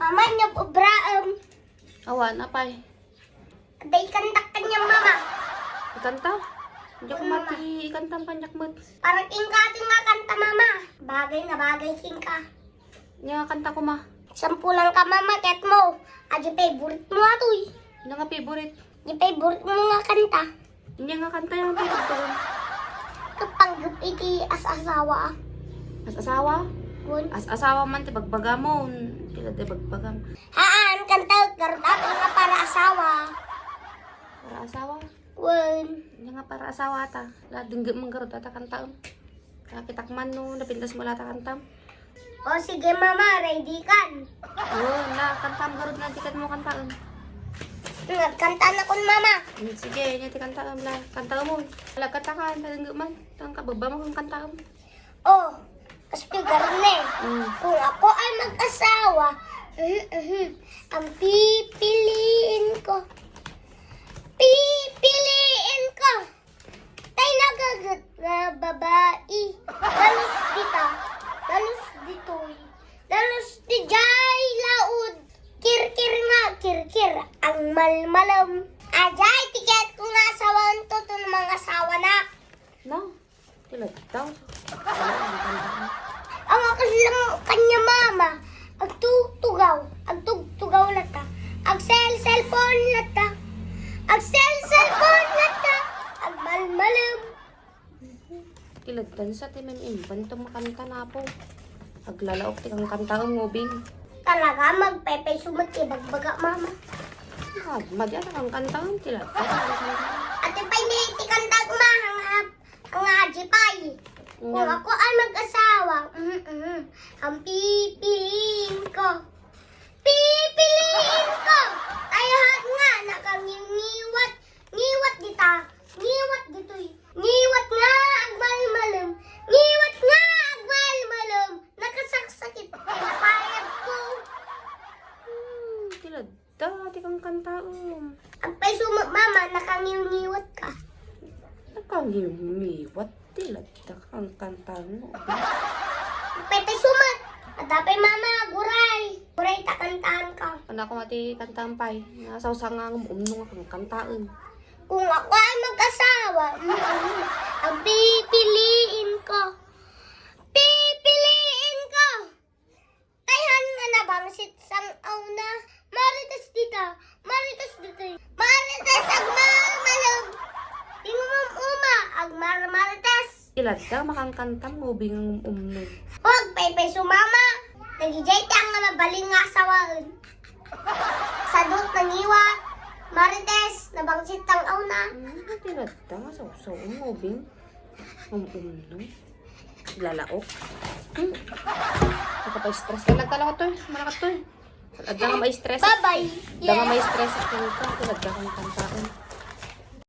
Mama niya Abraham. Awa, napay. Day kantak kanya mama. Ikanta? Hindi ko mati ikanta ang panyak mo. Parang ingkatin nga kanta mama. Bagay na bagay king ka. Nga kanta ko ma. Sampulan ka mama, ket mo. Adi favorite mo atoy. Nga nga favorite. Di favorite mo nga kanta. Nga nga kanta yung favorite ko. Kapag iti as asawa. As asawa? Kun. As asawa man, ti bagbaga mo. Kila ti bagbaga mo. Haan, kanta, garda nga para asawa. Para asawa? Kun. Nga nga para asawa ta. La dingga manggarot ata kantaon. Kakitakman no, napintas mo lata kantam. O sige mama, ready kan. Oo, na, kantam garot na, tikat mo kantaon. Nagkanta na kun mama. Hmm, Sige, nya ti kantaon la. Kantaon mo. Wala katakan, dingga man. Tang kababa mo kung kantaon. Oh, kasi garon eh. Hmm. Kung ako ay mag-asawa, mhm, mhm, ang pipiliin ko. Pipiliin ko. Tay nagagat na babae. Dalos dita. Dalos ditoy. Dalos di jay laud. Kirkir nga, kirkir. Ang malmalam. Ajay, tiket ko nga asawan to ng mga asawa na. No, tilat daw. Wala, ang kantaon. Ang akas lang kanya mama. Ang tutugaw. Ang tugtugaw lata. Ang cell cellphone lata. Ang cell cellphone lata. Ang malmalam. Kilagtan sa timen impan to makanta na po. Aglalaok ti kang kanta ang ngubing. Talaga magpepe sumot ibagbaga mama. Ah, madya na kang kanta ang kanta. Ate pa ni kandag ma ang ang ajipay. Kung Nga, ako ay mag-asawa, mhm, mhm, ang pipiliin ko. Pipiliin ko! Ayahat nga, nakangingiwat. Ngiwat dita. Ngiwat dito'y. Ngiwat nga, agmalmalam. Ngiwat nga, agmalmalam. Nakasaksakit. Pinapayag ko. hmm, tilagtan ti kang kanta um. Ang paisumo, mama, nakangiwat ka. Nakangimiwat tilagtan kang kanta mo. Ang pwede sumat. Adapay mama, guray. Guray, takantaan ka. Ano ako mati kanta ang pay. Nasawsa nga ang umno nga kang kantaan. Kung ako ay mag-asawa, mm, ang pipiliin ko. Pipiliin ko. Kayhan nga na bangsit sang auna. Marites dita. Marites dito. Marites agmar-malam. Tingmam uma. Agmar-marites. Tilagtan makang kanta ngubing ang umno. Huwag, pepe sumama. Nagijay ta nga mabaling nga asawaan. Sadot nangiwa. Marites, nabangsit ang auna. Hmm, tilagtan nga sawsaw ang ngubing. Ang umno. Lalaok. Hmm. Nakapa-stress ka. Nagkala ko to eh. Malakat to eh. Adda nga may stress. Bye-bye. Adda nga may stress kanta. Tilagtan kang kantaan.